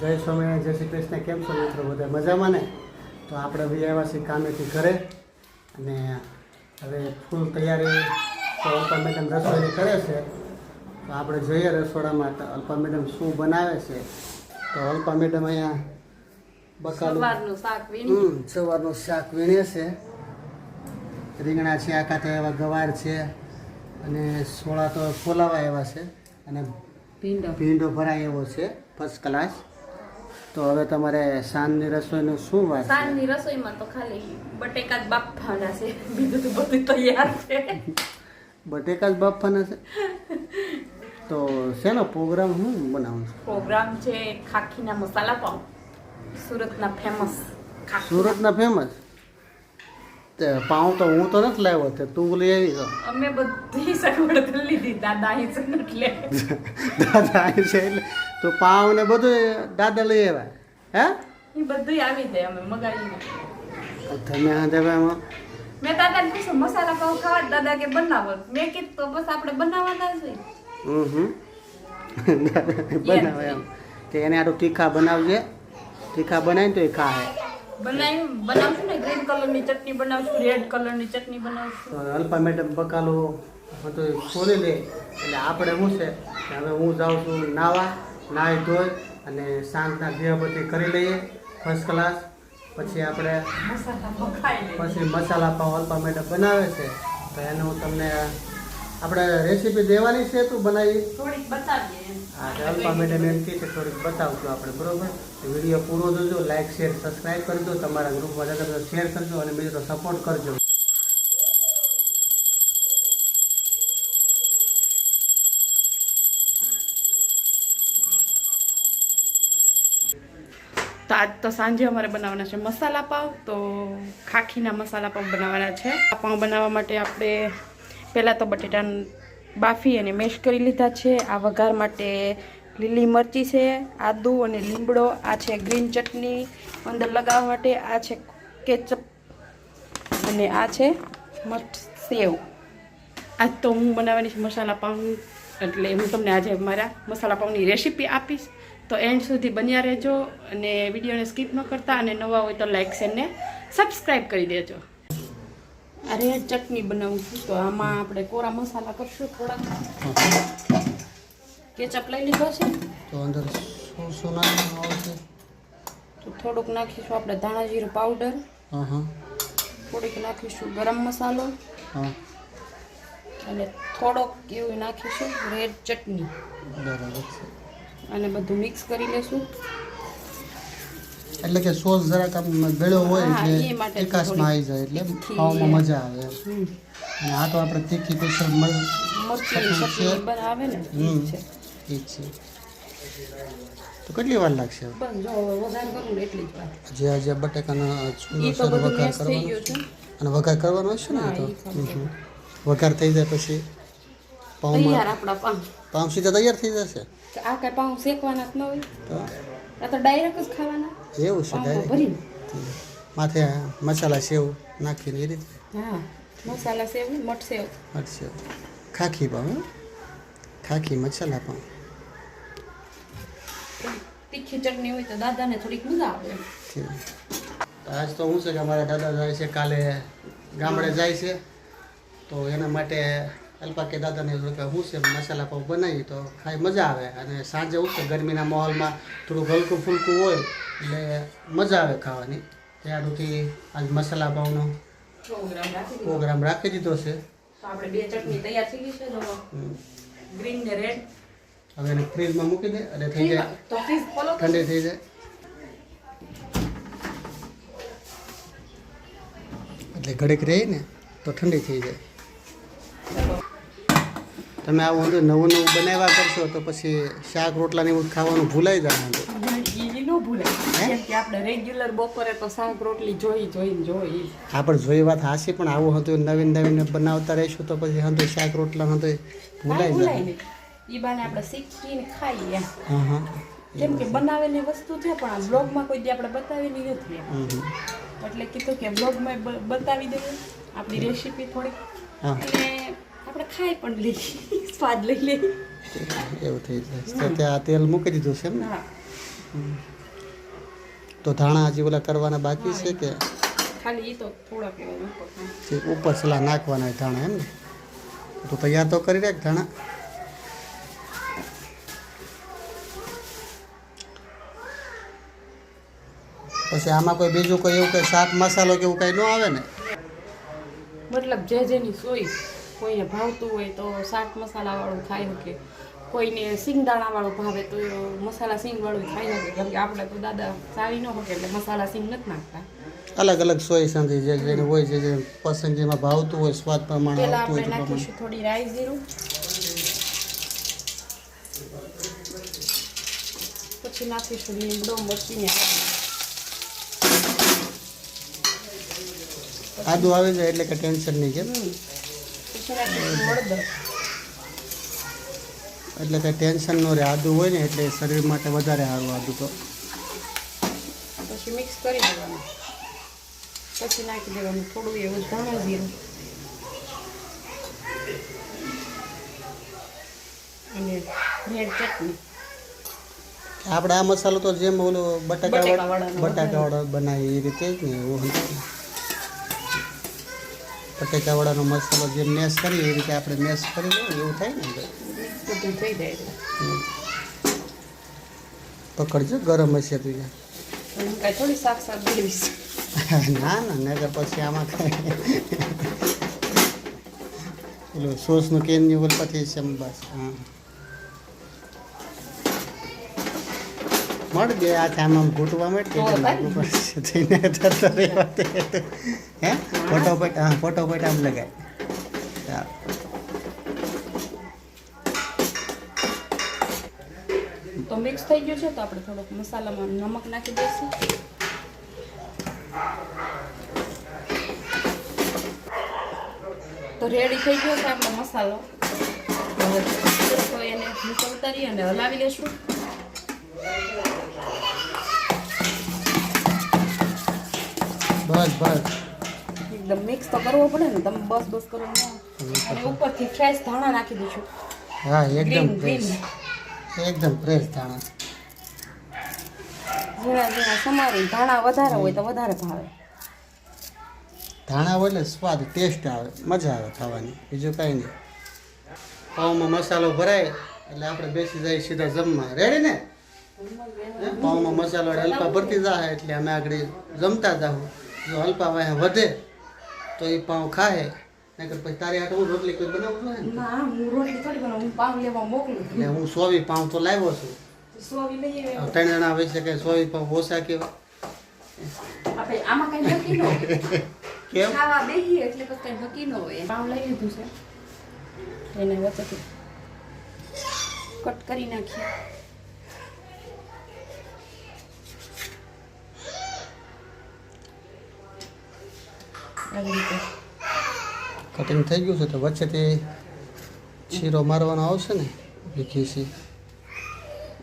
જય સ્વામિનારાયણ જય શ્રી કૃષ્ણ કેમ છો મિત્રો બધા? મજામાં ને? તો આપણે બી આવ્યા છીએ કામેથી ઘરે. અને હવે ફૂલ તૈયારી તો અલ્પા મેડમ રસોઈની કરે છે. તો આપણે જોઈએ રસોડામાં તો અલ્પા મેડમ શું બનાવે છે. તો અલ્પા મેડમ અહીંયા બકાલું સવારનું શાક હમ સવારનું શાક વીણે છે. રીંગણા છે આખા તો એવા ગવાર છે. અને સોળા તો ફોલાવા એવા છે. અને ભીંડો. ભીંડો ભરાય એવો છે ફર્સ્ટ ક્લાસ તો હવે તમારે સાંજની રસોઈનું શું વાત સાંજની રસોઈમાં તો ખાલી બટેકા જ બાફવાના છે. બીજું તો બધું તૈયાર છે. બટેકા જ બાફવાના છે? તો શેનો પ્રોગ્રામ હું બનાવું છું? પ્રોગ્રામ છે ખાખીના મસાલા પાઉં. સુરતના ફેમસ સુરતના ફેમસ તે પાઉં તો હું તો નથી લાવ્યો તે તું લઈ આવી તો. અમે બધી સગવડ કરી લીધી. દાદા અહીં છે એટલે. દાદા અહીં છે એટલે. તો પાઉં ને બધું દાદા લઈ આવ્યા. હે? એ બધું આવી જાય અમે મગાવીને. તમે હા તમે આમાં મેં દાદાને પૂછ્યું મસાલા પાઉં ખાવા દાદા કે બનાવો. મેં કીધું તો બસ આપણે બનાવવાના છે. હમ હમ બનાવે એમ. કે એને આટલું તીખા બનાવજે. તીખા બનાવીને તો એ ખાય બનાવી બનાવશું ને? ગ્રીન કલરની ચટણી બનાવશું રેડ કલરની ચટણી બનાવશું. અલ્પા મેડમ બકાલું બધું ખોલી લે એટલે આપણે શું છે કે હવે હું જાઉં છું નાવા નાહી ધોઈ અને સાંજના દીવાબત્તી કરી લઈએ ફર્સ્ટ ક્લાસ પછી આપણે પછી મસાલા પાવ અલ્પા મેડમ બનાવે છે. તો એને હું તમને આપણે રેસીપી દેવાની છે તું બનાવી. થોડીક બતાવીએ હા તો અલ્પા મેડમ એમ કહે છે થોડીક બતાવજો આપણે બરોબર? વીડિયો પૂરો જોજો લાઈક શેર સબસ્ક્રાઈબ કરજો તમારા ગ્રુપમાં જતા શેર કરજો અને બીજો સપોર્ટ કરજો. તો આજ તો સાંજે અમારે બનાવવાના છે મસાલા પાવ. તો ખાખીના મસાલા પાવ બનાવવાના છે. આ પાવ બનાવવા માટે આપણે પહેલાં તો બટેટા બાફી અને મેશ કરી લીધા છે. આ વઘાર માટે લીલી મરચી છે, આદું અને લીમડો, આ છે ગ્રીન ચટણી અંદર લગાવવા માટે, આ છે કેચપ અને આ છે મસ્ત સેવ. આજ તો હું બનાવવાની છું મસાલા પાઉં, એટલે હું તમને આજે મારા મસાલા પાઉંની રેસીપી આપીશ. તો એન્ડ સુધી બન્યા રહેજો અને વિડીયોને સ્કીપ ન કરતા અને નવા હોય તો લાઈક શેર સબસ્ક્રાઈબ કરી દેજો. રેડ ચટણી બનાવું છું. તો આમાં આપણે કોરા મસાલા કરશું થોડા કેચઅપ લઈ લીધો છે? તો અંદર શું શું નાખવાનું આવશે તો થોડુંક નાખીશું આપણે ધાણા જીરું પાવડર થોડીક નાખીશું ગરમ મસાલો. હા. અને થોડોક એવું નાખીશું રેડ ચટણી. બરાબર છે. અને બધું મિક્સ કરી લેશું. એટલે કે સોસ જરાક આમ ગળ્યો હોય એટલે એકાસમાં આવી જાય એટલે ખાવામાં મજા આવે અને આ તો આપણે તીખી ને. હમ. એ છે. તો કેટલી વાર લાગશે જો આજે બટેકાના સુંદર વઘાર કરવાનો અને વઘાર કરવાનો હશે ને તો. વઘાર થઈ જાય પછી પાઉં. પાઉં સીધા તૈયાર થઈ જશે? આ કઈ પાઉં શેકવાના જ ન હોય. તો? આ તો ડાયરેક્ટ જ ખાવાના. એવું છે ડાયરેક્ટ માથે મસાલા સેવ નાખીને એ રીતે. હા મસાલા સેવ મઠ સેવ. ખાખી એમ? ખાખી મસાલા પણ. તીખી ચટણી હોય તો દાદાને થોડીક મજા આવે આજ તો શું છે કે અમારા દાદા જાય છે કાલે ગામડે જાય છે. તો એના માટે અલ્પા કે દાદાને એવું કે શું છે મસાલા પાઉં બનાવી તો ખાઈ મજા આવે. અને સાંજે હું છે ગરમીના માહોલમાં થોડું હલકું ફૂલકું હોય એટલે મજા આવે ખાવાની. ત્યારથી આજ મસાલા પાઉનો પ્રોગ્રામ રાખી દીધો. છે. તો આપણે બે ચટણી તૈયાર થઈ ગઈ છે ગ્રીન ને રેડ હવે એને ફ્રીજમાં મૂકી દે અને થઈ જાય ઠંડી થઈ જાય. એટલે ઘડીક રહી ને તો ઠંડી થઈ જાય. તમે આવું નવું નવું બનાવ્યા કરશો તો પછી શાક રોટલાને એવું ખાવાનું ભૂલાઈ જાય ઈ ન કે આપણે રેગ્યુલર બપોરે તો શાક રોટલી જોઈ જોઈને જોઈ. આપણે જોઈ વાત હાસી પણ આવું હતું નવીન નવીન બનાવતા રહીશું તો પછી હતું શાક રોટલા હતું ભૂલાઈ જાય. ઈ બાને આપણે શીખીને ખાઈએ હા હા. કેમ કે બનાવેલી વસ્તુ છે પણ આ બ્લોગમાં કોઈ દી આપણે બતાવેલી નથી. એટલે કીધું કે બ્લોગમાં બતાવી દેવું. આપણી રેસીપી થોડીક. અને આપણે ખાઈ પણ લઈએ. સ્વાદ લઈ લઈએ. એવું થઈ જાય. તો ત્યાં તેલ મૂકી દીધું છે ને હા. તો ધાણા હજી ઓલા કરવાના બાકી છે કે? ખાલી એ તો ઉપર સલા નાખવાના ધાણા એમ ને? તો તૈયાર તો કરી રાખ ધાણા. પછી આમાં કોઈ બીજું કોઈ એવું કંઈ શાક મસાલો કે એવું કંઈ ન આવે ને? મતલબ જે જેની સોય કોઈને ભાવતું હોય તો શાક મસાલાવાળું ખાઈ શકે કોઈને સિંગદાણાવાળું ભાવે તો મસાલા સિંગવાળું ખાઈ નાખે. કેમ કે આપણે તો દાદા સારી ન શકે એટલે મસાલા સિંગ નથી નાખતા. અલગ અલગ સોય સંધી જે જેને હોય જે જે પસંદગીમાં ભાવતું હોય સ્વાદ પ્રમાણે આવતું આપણે હોય નાખીશું થોડી રાઈ જીરું. પછી નાખીશું લીમડો મરચીને આદુ આવે જાય એટલે કે ટેન્શન નહીં કેમ? પછી નાખીશું હળદર. એટલે કે ટેન્શન ન રહે. આદુ હોય ને એટલે શરીર માટે વધારે સારું આદુ તો. પછી મિક્સ કરી દેવાનું. પછી નાખી દેવાનું થોડું એવું ધાણા જીરું. અને રેડ ચટણી. આપણે આ મસાલો તો જેમ ઓલો બટાકા બટાકાવાળાનો બટાકાવાળો બનાવીએ એ રીતે જ ને એવું બટાકા બટાકાવાળાનો મસાલો જેમ મેશ કરીએ એ રીતે આપણે મેશ કરી લઈએ એવું થાય ને બધું થઈ જાય પકડજો ગરમ હશે તું કાંઈ થોડી શાક શાક દેવીશ ના ના નગર પછી આમાં પેલું સોસનું કેનની ઓલ પછી છે બસ હા. મળ બે આ આમ ઘૂંટવા માટે ને. થઈને દે. હે? ફોટોપટ હા ફોટોપટ આમ લગાય. હા. તો મિક્સ થઈ ગયું છે તો આપણે થોડોક મસાલામાં નમક નાખી દઈશું. તો રેડી થઈ ગયો છે આપણો મસાલો. તો એને નીચે ઉતારી અને હલાવી લેશું. બસ બસ. એકદમ મિક્સ તો કરવો પડે ને તમે બસ બસ કરો અને ઉપરથી ફ્રેશ ધાણા નાખી દઈશું. હા એકદમ ફ્રેશ એકદમ ફ્રેશ ધાણા. ઝીણા ઝીણા સમારી ધાણા વધારે હોય તો વધારે ભાવે. ધાણા હોય એટલે સ્વાદ ટેસ્ટ આવે મજા આવે ખાવાની બીજું કાંઈ નહીં. પાઉમાં મસાલો ભરાય એટલે આપણે બેસી જાય સીધા જમવા. રેડી ને? પાઉમાં મસાલો એટલે હલકા ભરતી જાય એટલે અમે આગળ જમતા જાઉં જો હલકા વાહે વધે તો એ પાઉં ખાય નહીતર પછી તારે હાટે હું રોટલી કોઈ બનાવું જોઈએ ને? હું રોટલી થોડી બનાવું હું પાઉં લેવા મોકલું એટલે હું સોવી પાઉં તો લાવ્યો છું. સોવી લઈ આવ્યો. ત્રણ જણા હોય છે કે સોવી પાઉં ઓછા કેવા? આપણે આમાં કઈ નક્કી ન હોય. કેમ? ખાવા એટલે તો કઈ નક્કી ન હોય. પાઉં લઈ લીધું છે. એને વચ્ચેથી કટ કરી નાખીએ. આવી રીતે. કટિંગ થઈ ગયું છે તો વચ્ચેથી શીરો મારવાનો આવશે ને ખીસી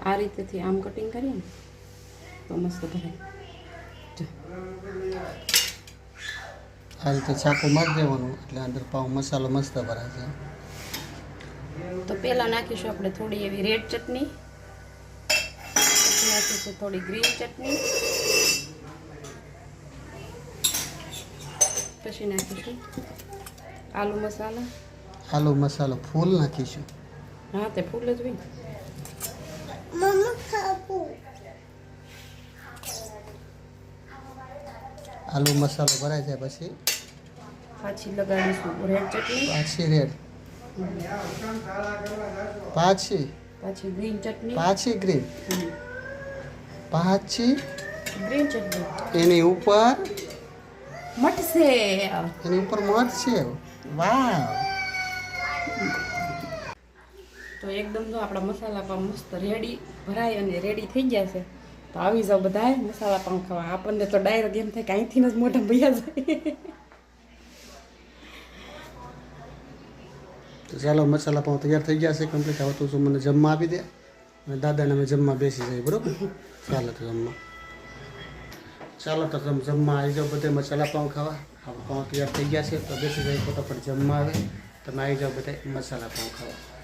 આ રીતેથી આમ કટિંગ કરીએ ને તો મસ્ત ભરાય. આ રીતે ચાકુ મારી દેવાનું એટલે અંદર પાઉં મસાલો મસ્ત ભરાય છે. તો પહેલાં નાખીશું આપણે થોડી એવી રેડ ચટણી. પછી નાખીશું થોડી ગ્રીન ચટણી. પછી નાખીશું આલુ મસાલા? આલુ મસાલો ફૂલ નાખીશું. હા તે ફૂલ જ હોય. આલુ મસાલો ભરાય જાય પછી પાછી લગાડીશું. રેડ ચટણી? પાછી રેડ પાછી? પાછી ગ્રીન ચટણી? પાછી ગ્રીન પાછી ગ્રીન ચટણી. એની ઉપર મટશે. એની ઉપર મઠ છે. વાહ તો એકદમ જો આપણા મસાલા પણ મસ્ત રેડી ભરાય અને રેડી થઈ ગયા છે. તો આવી જાવ બધાય મસાલા પાઉં ખાવા. આપણને તો ડાયરેક્ટ એમ થાય કે અહીંથી જ મોઢા ભૈયા જાય. તો ચાલો મસાલા પાઉં તૈયાર થઈ ગયા છે કમ્પ્લીટ આવતું તો મને જમવા આપી દે. અને દાદાને અમે જમવા બેસી જાય બરોબર? ચાલો તો જમવા. ચાલો તો તમે જમવા આવી જાઓ, બધે મસાલા પાઉં ખાવા. હવે પાઉં તૈયાર થઈ ગયા છે, તો બેસી જાય, ફટાફટ જમવા આવે. તમે આવી જાઓ, બધા મસાલા પાઉં ખાવા.